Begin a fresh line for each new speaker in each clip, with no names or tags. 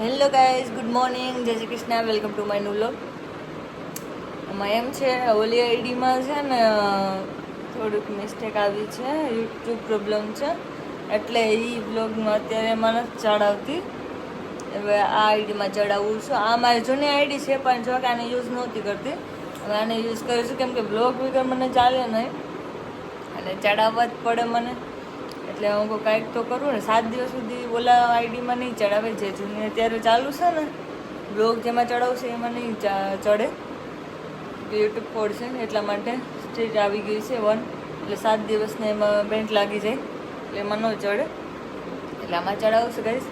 Hello guys good morning જય Shri Krishna. Welcome to my નુલો આમાં એમાં છે ઓલી આઈડીમાં છે ને, થોડુંક મિસ્ટેક આવી છે યુટ્યુબ પ્રોબ્લેમ છે. એટલે એ બ્લોગમાં અત્યારે એમાં નથી ચડાવતી. હવે આ આઈડીમાં ચડાવું છું. આ મારી જૂની આઈડી છે, પણ જો કે આને યુઝ નહોતી કરતી. હવે આને યુઝ કરું છું, કેમ કે બ્લોગ વગર મને ચાલે નહીં. એટલે ચડાવવા જ પડે મને. એટલે હું કાંઈક તો કરું ને. સાત દિવસ સુધી ઓલા આઈડીમાં નહીં ચડાવે જે જૂની અત્યારે ચાલુ છે ને. બ્લોગ જેમાં ચડાવશે એમાં નહીં ચડે. યુટ્યુબ છે ને એટલા માટે. સ્ટેજ આવી ગઈ છે વન એટલે સાત દિવસને એમાં બેન્ટ લાગી જાય. એટલે એમાં ન ચડે. એટલે આમાં ચડાવશે ગઈશ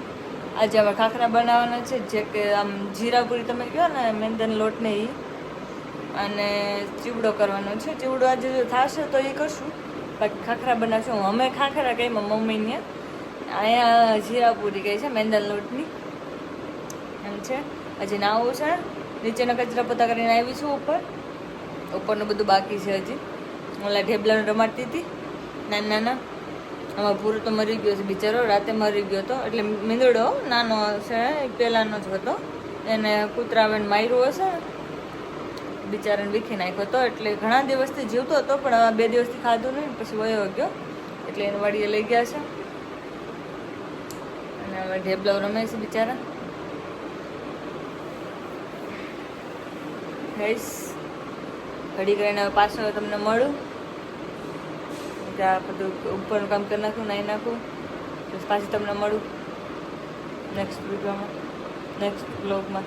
આજે આવા ખાખરા બનાવવાના છે, જે કે આમ જીરાપુરી તમે કહો ને, મેંદન લોટને એ અને ચીવડો કરવાનો છે. ચીવડો આજે થશે તો એ કરશું. બાકી ખાખરા બનાવશું. અમે ખાખરા કહીએ મમ્મીને અહીંયા જીરાપુરી કહી છે મેંદલ લોટની. એમ છે. હજી નાવું છે. નીચેના કચરા પોતા કરીને આવી છું ઉપર. ઉપરનું બધું બાકી છે હજી. ઓલા ઢેબલાનું રમાડતી હતી. નાના નાના. આમાં પૂરો તો મરી ગયો છે બિચારો. રાતે મરી ગયો હતો. એટલે મીંદડો નાનો છે પહેલાંનો જ હતો. એને કૂતરા માર્યું હશે. બિચારાને વીખી નાખ્યો હતો. એટલે ઘણા દિવસથી જીવતો હતો, પણ બે દિવસથી ખાધું નહીં, પછી વયો ગયો. એટલે એને વાડીએ લઈ ગયા છે. અને હવે ઢેબલો રમે છે બિચારા. થઈશ ઘડી કરીને હવે પાછો તમને મળું. ત્યાં બધું ઉપરનું કામ કરી નાખું નાહી નાખું. પછી પાછી તમને મળું. નેક્સ્ટ વિડીયોમાં નેક્સ્ટ બ્લોગમાં